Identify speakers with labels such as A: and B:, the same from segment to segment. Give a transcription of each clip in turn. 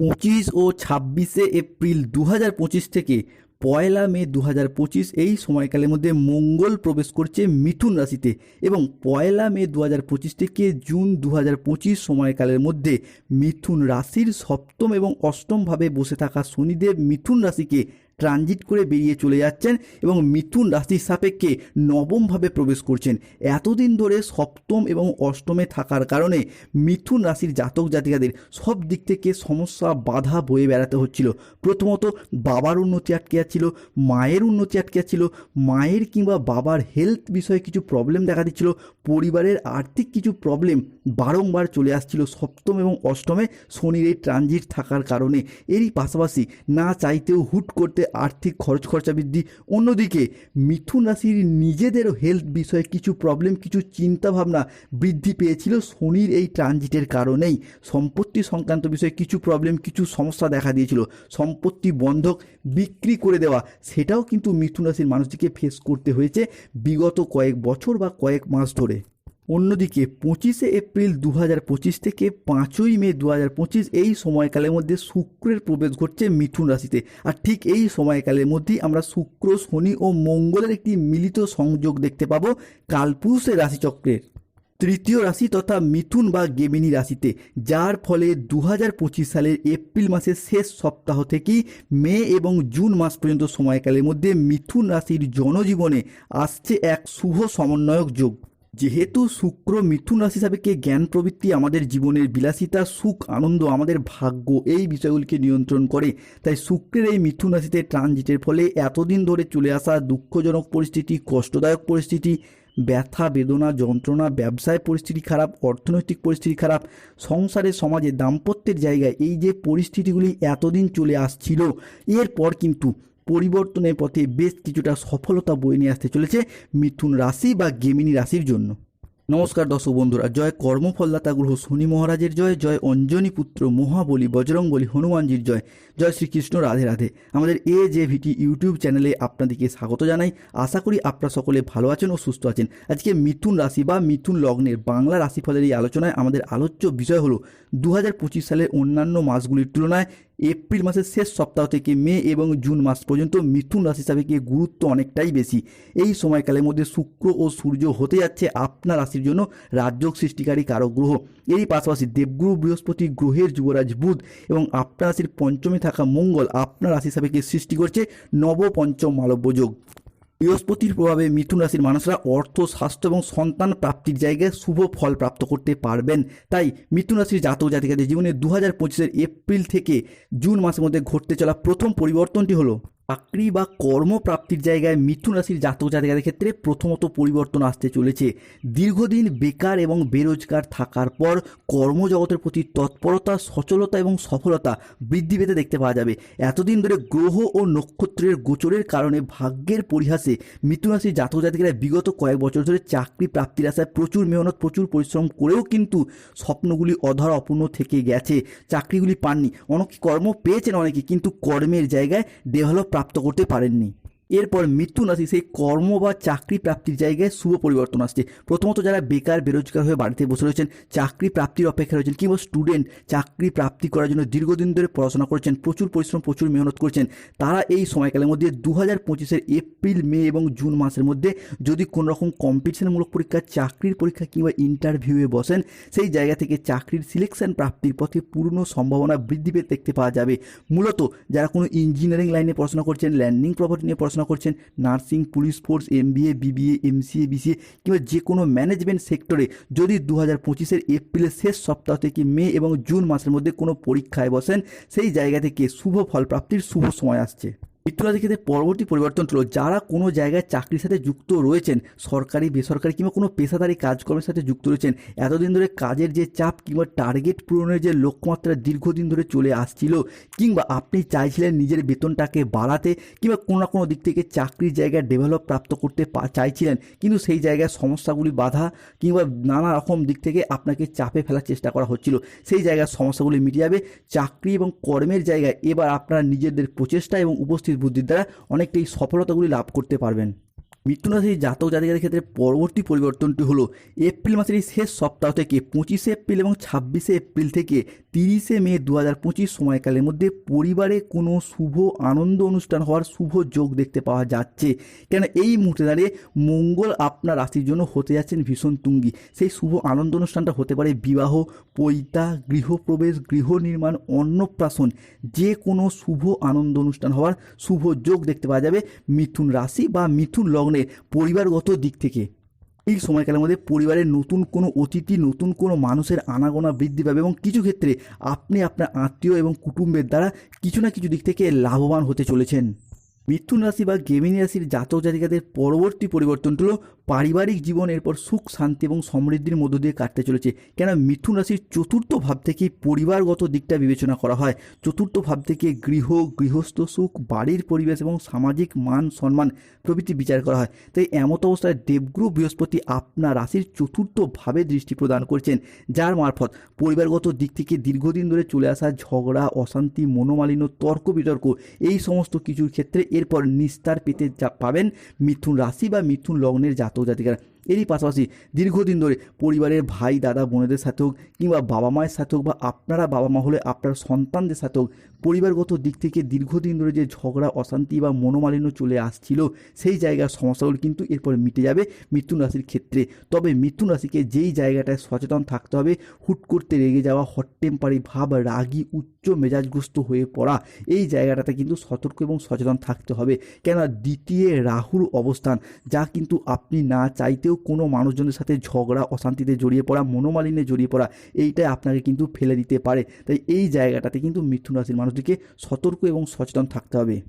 A: পঁচিশ ও ছাব্বিশে এপ্রিল দু হাজার পঁচিশ থেকে পয়লা মে দু হাজার পঁচিশ এই সময়কালের মধ্যে মঙ্গল প্রবেশ করছে মিথুন রাশিতে এবং পয়লা মে দু হাজার পঁচিশ থেকে জুন দু হাজার পঁচিশ সময়কালের মধ্যে মিথুন রাশির সপ্তম এবং অষ্টমভাবে বসে থাকা শনিদেব মিথুন রাশিকে ট্রানজিট করে বেরিয়ে চলে যাচ্ছেন এবং মিথুন রাশির সাপেক্ষে নবমভাবে প্রবেশ করছেন। এতদিন ধরে সপ্তম এবং অষ্টমে থাকার কারণে মিথুন রাশির জাতক জাতিকাদের সব দিক থেকে সমস্যা, বাধা বয়ে বেড়াতে হচ্ছিল। প্রথমত বাবার উন্নতি আটকে যাচ্ছিল মায়ের উন্নতি আটকে যাচ্ছিল মায়ের কিংবা বাবার হেলথ বিষয়ে কিছু প্রবলেম দেখা দিচ্ছিল, পরিবারের আর্থিক কিছু প্রবলেম বারংবার চলে আসছিল সপ্তম এবং অষ্টমে শনির এই ট্রানজিট থাকার কারণে। এরই পাশাপাশি না চাইতেও হুট করতে আর্থিক খরচ খরচা বৃদ্ধি। অন্যদিকে, মিথুন রাশির নিজেদেরও হেলথ বিষয়ে কিছু প্রবলেম কিছু চিন্তাভাবনা বৃদ্ধি পেয়েছিল শনির এই ট্রানজিটের কারণেই। সম্পত্তি সংক্রান্ত বিষয়ে কিছু প্রবলেম কিছু সমস্যা দেখা দিয়েছিল। সম্পত্তি বন্ধক বিক্রি করে দেওয়া, সেটাও কিন্তু মিথুন রাশির মানুষটিকে ফেস করতে হয়েছে বিগত কয়েক বছর বা কয়েক মাস ধরে। অন্যদিকে পঁচিশে এপ্রিল দু হাজার পঁচিশ থেকে পাঁচই মে দু হাজার পঁচিশ এই সময়কালের মধ্যে শুক্রের প্রবেশ ঘটছে মিথুন রাশিতে। আর ঠিক এই সময়কালের মধ্যেই আমরা শুক্র, শনি ও মঙ্গলের একটি মিলিত সংযোগ দেখতে পাবো কালপুরুষের রাশিচক্রের। তৃতীয় রাশি তথা মিথুন বা গেমিনী রাশিতে, যার ফলে দু হাজার পঁচিশ সালের এপ্রিল মাসের শেষ সপ্তাহ থেকেই মে এবং জুন মাস পর্যন্ত সময়কালের মধ্যে মিথুন রাশির জনজীবনে আসছে এক শুভ সমন্বয়ক যোগ। যেহেতু শুক্র মিথুন রাশি সাপেক্ষে জ্ঞান প্রবৃত্তি আমাদের জীবনের বিলাসিতা, সুখ, আনন্দ, আমাদের ভাগ্য, এই বিষয়গুলিকে নিয়ন্ত্রণ করে। তাই শুক্রের এই মিথুন রাশিতে ট্রানজিটের ফলে এতদিন ধরে চলে আসা দুঃখজনক পরিস্থিতি, কষ্টদায়ক পরিস্থিতি, ব্যথা, বেদনা, যন্ত্রণা, ব্যবসায় পরিস্থিতি খারাপ, অর্থনৈতিক পরিস্থিতি খারাপ, সংসারে, সমাজে, দাম্পত্যের জায়গায় এই যে পরিস্থিতিগুলি এতদিন চলে আসছিল, এরপর কিন্তু পরিবর্তনের পথে বেশ কিছুটা সফলতা বয়ে নিয়ে আসতে চলেছে মিথুন রাশি বা গেমিনী রাশির জন্য। নমস্কার দর্শক বন্ধুরা, জয় কর্মফলদাতা গ্রহ শনি মহারাজের জয় জয় অঞ্জনী পুত্র মহাবলী বজরংবলী হনুমানজির জয় জয় শ্রীকৃষ্ণ রাধে রাধে। আমাদের এ যে ভিটি ইউটিউব চ্যানেলে আপনাদেরকে স্বাগত জানাই। আশা করি আপনারা সকলে ভালো আছেন ও সুস্থ আছেন। আজকে মিথুন রাশি বা মিথুন লগ্নের বাংলা রাশিফলের এই আলোচনায় আমাদের আলোচ্য বিষয় হলো দু হাজার সালের অন্যান্য মাসগুলির তুলনায় এপ্রিল মাসের শেষ সপ্তাহ থেকে মে এবং জুন মাস পর্যন্ত মিথুন রাশি সাপেক্ষে গুরুত্ব অনেকটাই বেশি। এই সময়কালের মধ্যে শুক্র ও সূর্য হতে যাচ্ছে, আপনার রাশির জন্য রাজ্যক সৃষ্টিকারী কারক গ্রহ এরই পাশাপাশি দেবগুরু বৃহস্পতি গ্রহের যুবরাজ বুধ এবং আপনার রাশির পঞ্চমে থাকা মঙ্গল আপনার রাশি সাপেক্ষে সৃষ্টি করছে? নবপঞ্চম মালব্য যোগ। বৃহস্পতির প্রভাবে মিথুন রাশির মানুষরা অর্থ, স্বাস্থ্য এবং সন্তান প্রাপ্তির জায়গায় শুভ ফল প্রাপ্ত করতে পারবেন। তাই মিথুন রাশির জাতক জাতিকাদের জীবনে দু হাজার পঁচিশের এপ্রিল থেকে জুন মাসের মধ্যে ঘটতে চলা প্রথম পরিবর্তনটি হলো চাকরি বা কর্মপ্রাপ্তির জায়গায় মিথুন রাশির জাতক জাতিকাদের ক্ষেত্রে প্রথমত পরিবর্তন আসতে চলেছে। দীর্ঘদিন বেকার এবং বেরোজগার থাকার পর কর্মজগতের প্রতি তৎপরতা, সচলতা এবং সফলতা বৃদ্ধি পেতে দেখতে পাওয়া যাবে। এতদিন ধরে গ্রহ ও নক্ষত্রের গোচরের কারণে ভাগ্যের পরিহাসে মিথুন রাশির জাতক জাতিকারা বিগত কয়েক বছর ধরে চাকরি প্রাপ্তির আশায় প্রচুর মেহনত, প্রচুর পরিশ্রম করেও কিন্তু স্বপ্নগুলি অধরা অপূর্ণ থেকে গেছে। চাকরিগুলি পাননি। অনেক কর্ম পেয়েছেন অনেকে, কিন্তু কর্মের জায়গায় ডেভেলপ প্রাপ্ত করতে পারেননি। এরপর মৃত্যু রাশি সেই কর্ম বা চাকরি প্রাপ্তির জায়গায় শুভ পরিবর্তন আসছে। প্রথমত যারা বেকার, বেরোজগার হয়ে বাড়িতে বসে রয়েছেন, চাকরি প্রাপ্তির অপেক্ষা রয়েছেন কিংবা স্টুডেন্ট চাকরি প্রাপ্তি করার জন্য দীর্ঘদিন ধরে পড়াশোনা করছেন, প্রচুর পরিশ্রম, প্রচুর মেহনত করছেন, তারা এই সময়কালের মধ্যে দু হাজার পঁচিশের এপ্রিল, মে এবং জুন মাসের মধ্যে যদি কোনো রকম কম্পিটিশনমূলক পরীক্ষা, চাকরির পরীক্ষা কিংবা ইন্টারভিউয়ে বসেন, সেই জায়গা থেকে চাকরির সিলেকশন প্রাপ্তির পথে পূর্ণ সম্ভাবনা বৃদ্ধি পেতে দেখতে পাওয়া যাবে। মূলত যারা কোনো ইঞ্জিনিয়ারিং লাইনে পড়াশোনা করছেন ল্যান্ডিং প্রপার্টি নিয়ে পড়াশোনা করছেন nursing, police force, MBA, BBA, MCA, BCA কিংবা যে কোনো ম্যানেজমেন্ট সেক্টরে যদি দু হাজার পঁচিশের এপ্রিলের শেষ সপ্তাহ থেকে মে এবং জুন মাসের মধ্যে কোনো পরীক্ষায় বসেন, সেই জায়গা থেকে শুভ ফলপ্রাপ্তির শুভ সময় আসছে। মৃত্যুরাজি ক্ষেত্রে পরবর্তী পরিবর্তন হলো যারা কোনো জায়গায় চাকরির সাথে যুক্ত রয়েছেন, সরকারি, বেসরকারি কিংবা কোনো পেশাদারি কাজকর্মের সাথে যুক্ত রয়েছেন, এতদিন ধরে কাজের যে চাপ কিংবা টার্গেট পূরণের যে লক্ষ্যমাত্রা দীর্ঘদিন ধরে চলে আসছিল কিংবা আপনি চাইছিলেন নিজের বেতনটাকে বাড়াতে কিংবা কোনো না কোনো দিক থেকে চাকরির জায়গায় ডেভেলপ প্রাপ্ত করতে চাইছিলেন, কিন্তু সেই জায়গায় সমস্যাগুলি বাধা কিংবা নানা রকম দিক থেকে আপনাকে চাপে ফেলার চেষ্টা করা হচ্ছিল। সেই জায়গার সমস্যাগুলি মিটে যাবে, চাকরি এবং কর্মের জায়গায় এবার আপনারা নিজেদের প্রচেষ্টা এবং উপস্থিত বুদ্ধির দ্বারা অনেকটাই সফলতাগুলি লাভ করতে পারবেন। মৃত্যু রাশির জাতক জাতিকাদের ক্ষেত্রে পরবর্তী পরিবর্তনটি হলো এপ্রিল মাসের এই শেষ সপ্তাহ থেকে পঁচিশে এপ্রিল এবং ছাব্বিশে এপ্রিল থেকে তিরিশে মে দু হাজার পঁচিশ সময়কালের মধ্যে পরিবারে কোনো শুভ, আনন্দ অনুষ্ঠান হওয়ার শুভ যোগ দেখতে পাওয়া যাচ্ছে। কেন এই মুহূর্তে দাঁড়িয়ে মঙ্গল আপনার রাশির জন্য হতে যাচ্ছেন ভীষণ তুঙ্গি। সেই শুভ, আনন্দ অনুষ্ঠানটা হতে পারে বিবাহ, পৈতা, গৃহপ্রবেশ, গৃহ নির্মাণ, অন্নপ্রাশন। যে কোনো শুভ, আনন্দ অনুষ্ঠান হওয়ার শুভ যোগ দেখতে পাওয়া যাবে মিথুন রাশি বা মিথুন লগ্নের পরিবারগত দিক থেকে। এই সময়কালের মধ্যে পরিবারের নতুন কোনো অতিথি, নতুন কোনো মানুষের আনাগোনা বৃদ্ধি পাবে এবং কিছু ক্ষেত্রে আপনি আপনার আত্মীয় এবং কুটুম্বের দ্বারা কিছু না কিছু দিক থেকে লাভবান হতে চলেছেন। মিথুন রাশি বা গেমিনী রাশির জাতক জাতিকাদের পরবর্তী পরিবর্তন হলো পারিবারিক জীবন এরপর সুখ, শান্তি এবং সমৃদ্ধির মধ্য দিয়ে কাটতে চলেছে। কেন মিথুন রাশির চতুর্থ ভাব থেকে পরিবারগত দিকটা বিবেচনা করা হয়। চতুর্থ ভাব থেকে গৃহ, গৃহস্থ সুখ, বাড়ির পরিবেশ এবং সামাজিক মান সম্মান প্রভৃতি বিচার করা হয়। তাই এমত অবস্থায় দেবগুরু বৃহস্পতি আপনার রাশির চতুর্থ ভাবে দৃষ্টি প্রদান করছেন। যার মারফত পরিবারগত দিক থেকে দীর্ঘদিন ধরে চলে আসা ঝগড়া, অশান্তি, মনোমালিন্য তর্ক বিতর্ক এই সমস্ত কিছুর ক্ষেত্রে এরপর নিস্তার পেতে পাবেন মিথুন রাশি বা মিথুন লগ্নের জাতক জাতিকারা। এরই পাশাপাশি দীর্ঘদিন ধরে পরিবারের ভাই, দাদা, বোনেদের সাথে হোক কিংবা বাবা মায়ের সাথে হোক বা আপনারা বাবা মা হলে আপনার সন্তানদের সাথে হোক পরিবারগত দিক থেকে দীর্ঘদিন ধরে যে ঝগড়া, অশান্তি বা মনোমালিন্য চলে আসছিল, সেই জায়গার সমস্যাগুলো কিন্তু এরপর মিটে যাবে মিথুন রাশির ক্ষেত্রে। তবে মিথুন রাশিকে যেই জায়গাটায় সচেতন থাকতে হবে, হুট করতে রেগে যাওয়া হট টেম্পারি ভাব, রাগী, উচ্চ মেজাজগ্রস্ত হয়ে পড়া। এই জায়গাটাতে কিন্তু সতর্ক এবং সচেতন থাকতে হবে। কেন দ্বিতীয় রাহুর অবস্থান, যা কিন্তু আপনি না চাইতেও কোনো মানুষজনের সাথে ঝগড়া, অশান্তিতে জড়িয়ে পড়া, মনোমালিন্যে জড়িয়ে পড়া এইটাই আপনাকে কিন্তু ফেলে দিতে পারে। তাই এই জায়গাটাতে কিন্তু মিথুন রাশির মানুষটিকে সতর্ক এবং সচেতন থাকতে হবে।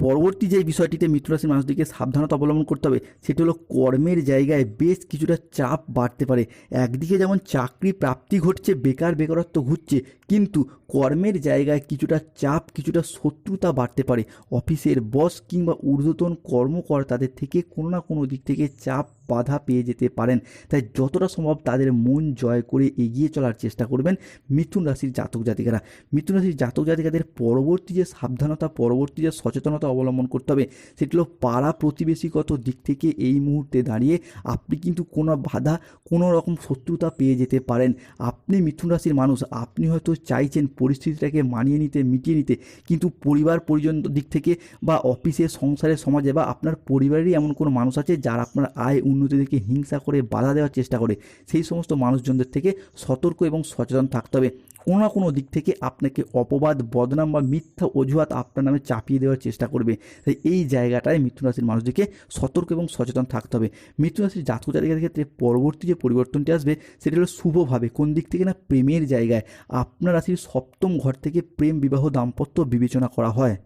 A: পরবর্তী যে বিষয়টিতে মিত্ররাশির মানুষদেরকে সাবধানতা অবলম্বন করতে হবে, সেটি হলো কর্মের জায়গায় বেশ কিছুটা চাপ বাড়তে পারে। একদিকে যেমন চাকরি প্রাপ্তি ঘটছে, বেকার বেকারত্ব ঘুরছে, কিন্তু কর্মের জায়গায় কিছুটা চাপ, কিছুটা শত্রুতা বাড়তে পারে। অফিসের বস কিংবা ঊর্ধ্বতন কর্মকর্তাদের থেকে কোনো না কোনো দিক থেকে চাপ বাধা পেয়ে যেতে পারেন। তাই যতটা সম্ভব তাদের মন জয় করে এগিয়ে চলার চেষ্টা করবেন মিথুন রাশির জাতক জাতিকারা। মিথুন রাশির জাতক জাতিকাদের পরবর্তী যে সাবধানতা, পরবর্তী যে সচেতনতা অবলম্বন করতে হবে, সেটি হলো পাড়া প্রতিবেশীগত দিক থেকে এই মুহূর্তে দাঁড়িয়ে আপনি কিন্তু কোনো বাধা, কোনো রকম শত্রুতা পেয়ে যেতে পারেন। আপনি মিথুন রাশির মানুষ, আপনি হয়তো চাইছেন পরিস্থিতিটাকে মানিয়ে নিতে, মিটিয়ে নিতে, কিন্তু পরিবার পরিজন দিক থেকে বা অফিসে, সংসারে, সমাজে বা আপনার পরিবারেরই এমন কোনো মানুষ আছে যার আপনার আয় উন্নতি থেকে হিংসা করে বাধা দেওয়ার চেষ্টা করে। সেই সমস্ত মানুষজনদের থেকে সতর্ক এবং সচেতন থাকতে হবে। কোনো না কোনো দিক থেকে আপনাকে অপবাদ, বদনাম বা মিথ্যা অজুহাত আপনার নামে চাপিয়ে দেওয়ার চেষ্টা করবে। তাই এই জায়গাটায় মিথুন রাশির মানুষদেরকে সতর্ক এবং সচেতন থাকতে হবে। মিথুন রাশির জাতক জাতিকাদের ক্ষেত্রে পরবর্তী যে পরিবর্তনটি আসবে, সেটা হলো শুভভাবে, কোন দিক থেকে না প্রেমের জায়গায়, আপনার রাশির সপ্তম ঘর থেকে প্রেম, বিবাহ, দাম্পত্য বিবেচনা করা হয়।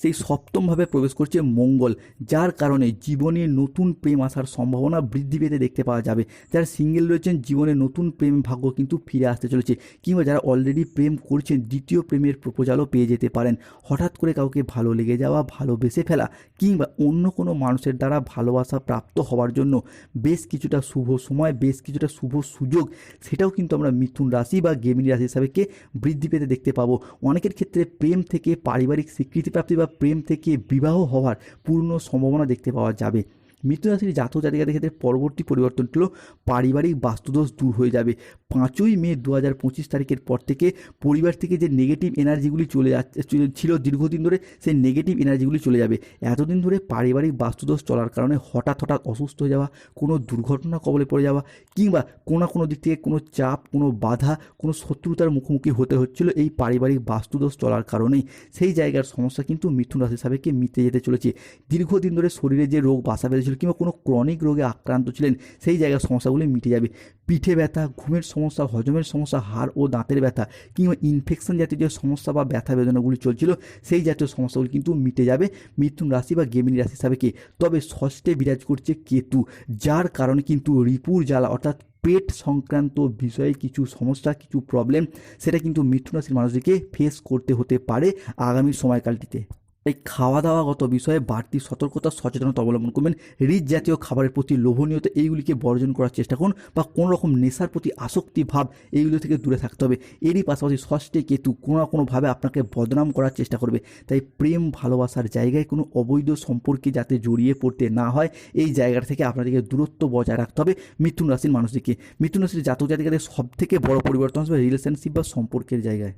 A: সেই সপ্তমভাবে প্রবেশ করছে মঙ্গল, যার কারণে জীবনে নতুন প্রেম আসার সম্ভাবনা বৃদ্ধি পেতে দেখতে পাওয়া যাবে। যারা সিঙ্গেল রয়েছেন, জীবনে নতুন প্রেম ভাগ্য কিন্তু ফিরে আসতে চলেছে, কিংবা যারা অলরেডি প্রেম করছেন, দ্বিতীয় প্রেমের প্রপোজালও পেয়ে যেতে পারেন। হঠাৎ করে কাউকে ভালো লেগে যাওয়া ভালোবেসে ফেলা, কিংবা অন্য কোনো মানুষের দ্বারা ভালোবাসা প্রাপ্ত হওয়ার জন্য বেশ কিছুটা শুভ সময়, বেশ কিছুটা শুভ সুযোগ, সেটাও কিন্তু আমরা মিথুন রাশি বা গেমিনী রাশি হিসাবেকে বৃদ্ধি পেতে দেখতে পাবো। অনেকের ক্ষেত্রে প্রেম থেকে পারিবারিক স্বীকৃতিপ্রাপ্তি বা প্রেম থেকে বিবাহ হওয়ার পূর্ণ সম্ভাবনা দেখতে পাওয়া যাবে। মৃত্যু রাশির জাতক জাতিকাদের ক্ষেত্রে পরবর্তী পরিবর্তন হলো পারিবারিক বাস্তুদোষ দূর হয়ে যাবে। পাঁচই মে দু হাজার পঁচিশ তারিখের পর থেকে পরিবার থেকে যে নেগেটিভ এনার্জিগুলি চলে যাচ্ছে ছিল দীর্ঘদিন ধরে, সেই নেগেটিভ এনার্জিগুলি চলে যাবে। এতদিন ধরে পারিবারিক বাস্তুদোষ চলার কারণে হঠাৎ হঠাৎ অসুস্থ হয়ে যাওয়া, কোনো দুর্ঘটনা কবলে পড়ে যাওয়া, কিংবা কোনো কোনো দিক থেকে কোনো চাপ, কোনো বাধা, কোনো শত্রুতার মুখোমুখি হতে হচ্ছিল এই পারিবারিক বাস্তুদোষ চলার কারণেই। সেই জায়গার সমস্যা কিন্তু মিথুন রাশি সাবেককে মিটে যেতে চলেছে। দীর্ঘদিন ধরে শরীরে যে রোগ বাসা বেঁধেছিল কিংবা কোনো ক্রনিক রোগে আক্রান্ত ছিলেন, সেই জায়গার সমস্যাগুলি মিটে যাবে। পিঠে ব্যথা, ঘুমের সমস্যা, হজমের সমস্যা, হাড় ও দাঁতের ব্যথা কিংবা ইনফেকশন জাতীয় যে সমস্যা বা ব্যথা বেদনাগুলি চলছিল, সেই জাতীয় সমস্যাগুলি কিন্তু মিটে যাবে। মিথুন রাশি বা গেমিনী রাশি সাবেকে তবে ষষ্ঠে বিরাজ করছে কেতু, যার কারণে কিন্তু রিপুর জ্বালা অর্থাৎ পেট সংক্রান্ত বিষয়ে কিছু সমস্যা, কিছু প্রবলেম সেটা কিন্তু মিথুন রাশির মানুষদেরকে ফেস করতে হতে পারে আগামী সময়কালটিতে। তাই খাওয়া দাওয়াগত বিষয়ে বাড়তি সতর্কতা, সচেতনতা অবলম্বন করবেন। রিচ জাতীয় খাবারের প্রতি লোভনীয়তা, এইগুলিকে বর্জন করার চেষ্টা করুন বা কোনো রকম নেশার প্রতি আসক্তি ভাব, এইগুলো থেকে দূরে থাকতে হবে। এরই পাশাপাশি ষষ্ঠে কেতু কোনো না কোনোভাবে আপনাকে বদনাম করার চেষ্টা করবে। তাই প্রেম, ভালোবাসার জায়গায় কোনো অবৈধ সম্পর্কে যাতে জড়িয়ে পড়তে না হয়, এই জায়গাটা থেকে আপনাদেরকে দূরত্ব বজায় রাখতে হবে মিথুন রাশির মানুষদেরকে। মিথুন রাশির জাতক জাতিকাদের সব থেকে বড় পরিবর্তন আসবে রিলেশনশিপ বা সম্পর্কের জায়গায়।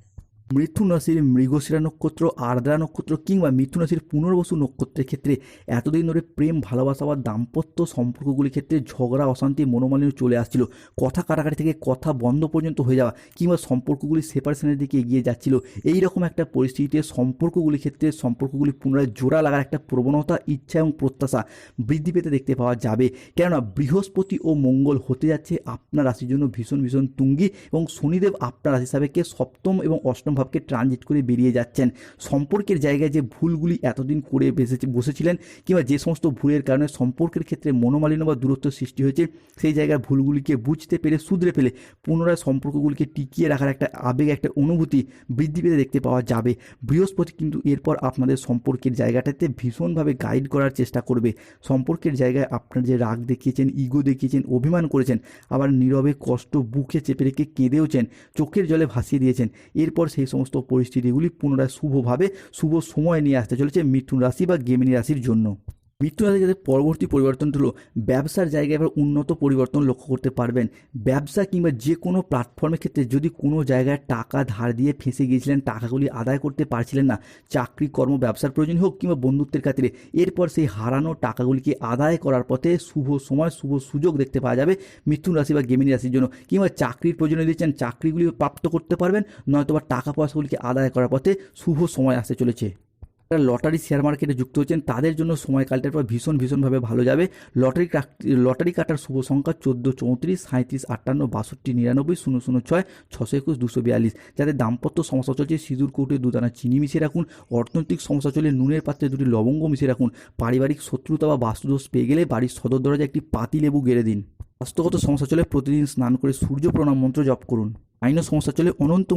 A: মিথুন রাশির মৃগশিরা নক্ষত্র, আর্দ্রা নক্ষত্র কিংবা মিথুন রাশির পুনর্বসু নক্ষত্রের ক্ষেত্রে এতদিন ধরে প্রেম, ভালোবাসা বা দাম্পত্য সম্পর্কগুলির ক্ষেত্রে ঝগড়া, অশান্তি, মনোমালিন্য চলে আসছিল। কথা কাটাকাটি থেকে কথা বন্ধ পর্যন্ত হয়ে যাওয়া কিংবা সম্পর্কগুলি সেপারেশনের দিকে এগিয়ে যাচ্ছিল। এই রকম একটা পরিস্থিতিতে সম্পর্কগুলির ক্ষেত্রে সম্পর্কগুলি পুনরায় জোড়া লাগার একটা প্রবণতা, ইচ্ছা এবং প্রত্যাশা বৃদ্ধি পেতে দেখতে পাওয়া যাবে। কেননা বৃহস্পতি ও মঙ্গল হতে যাচ্ছে আপনার রাশির জন্য ভীষণ ভীষণ তুঙ্গি এবং শনিদেব আপনার রাশি সাবেককে সপ্তম এবং অষ্টম ভাবকে ট্রানজিট করে বেরিয়ে যাচ্ছেন। সম্পর্কের জায়গায় যে ভুলগুলি এতদিন করে বেসেছে, বসেছিলেন কিংবা যে সমস্ত ভুলের কারণে সম্পর্কের ক্ষেত্রে মনোমালিন্য বা দূরত্ব সৃষ্টি হয়েছে, সেই জায়গার ভুলগুলিকে বুঝতে পেরে শুধরে ফেলে পুনরায় সম্পর্কগুলিকে টিকিয়ে রাখার একটা আবেগ, একটা অনুভূতি বৃদ্ধি পেতে দেখতে পাওয়া যাবে। বৃহস্পতি কিন্তু এরপর আপনাদের সম্পর্কের জায়গাটাতে ভীষণভাবে গাইড করার চেষ্টা করবে। সম্পর্কের জায়গায় আপনার যে রাগ দেখিয়েছেন ইগো দেখিয়েছেন, অভিমান করেছেন, আবার নীরবে কষ্ট বুকে চেপে রেখে কেঁদেওছেন, চোখের জলে ভাসিয়ে দিয়েছেন, এরপর সেই সমস্ত পরিস্থিতিগুলি পুনরায় শুভভাবে শুভ সময় নিয়ে আসতে চলেছে মিথুন রাশি বা গেমিনী রাশির জন্য। মৃত্যু রাশি যাদের পরবর্তী পরিবর্তনটা হলো, ব্যবসার জায়গায় এবার উন্নত পরিবর্তন লক্ষ্য করতে পারবেন। ব্যবসা কিংবা যে কোনো প্ল্যাটফর্মের ক্ষেত্রে যদি কোনো জায়গায় টাকা ধার দিয়ে ফেঁসে গিয়েছিলেন, টাকাগুলি আদায় করতে পারছিলেন না, চাকরি, কর্ম, ব্যবসার প্রয়োজন হোক কিংবা বন্ধুত্বের খাতিরে, এরপর সেই হারানো টাকাগুলিকে আদায় করার পথে শুভ সময়, শুভ সুযোগ দেখতে পাওয়া যাবে মিথুন রাশি বা গেমিনী রাশির জন্য। কিংবা চাকরির প্রয়োজনে দিচ্ছেন চাকরিগুলি প্রাপ্ত করতে পারবেন নয়তো বা টাকা পয়সাগুলিকে আদায় করার পথে শুভ সময় আসতে চলেছে। যারা লটারি শেয়ার মার্কেটে যুক্ত হচ্ছেন তাদের জন্য সময়কালটার পর ভীষণ, ভীষণভাবে ভালো যাবে। লটারি লটারি কাটার শুভ সংখ্যা চোদ্দ চৌত্রিশ সাঁত্রিশ আটান্ন, বাষট্টি, নিরানব্বই, শূন্য শূন্য, ছয়, ছশো একুশ, দুশো বিয়াল্লিশ। যাদের দাম্পত্য সমস্যা চলছে, সিঁদুর, কৌটে, দুদানা, চিনি মিশিয়ে রাখুন। অর্থনৈতিক সমস্যা চলে নুনের পাত্রে দুটি লবঙ্গ মিশিয়ে রাখুন। পারিবারিক শত্রুতা বা বাস্তুদোষ পেয়ে গেলে বাড়ির সদর দরজায় একটি পাতি লেবু গেড়ে দিন। স্বাস্থ্যগত সমস্যা চলে প্রতিদিন স্নান করে সূর্য প্রণাম মন্ত্র জপ করুন। আইন সমস্যা চলে অনন্ত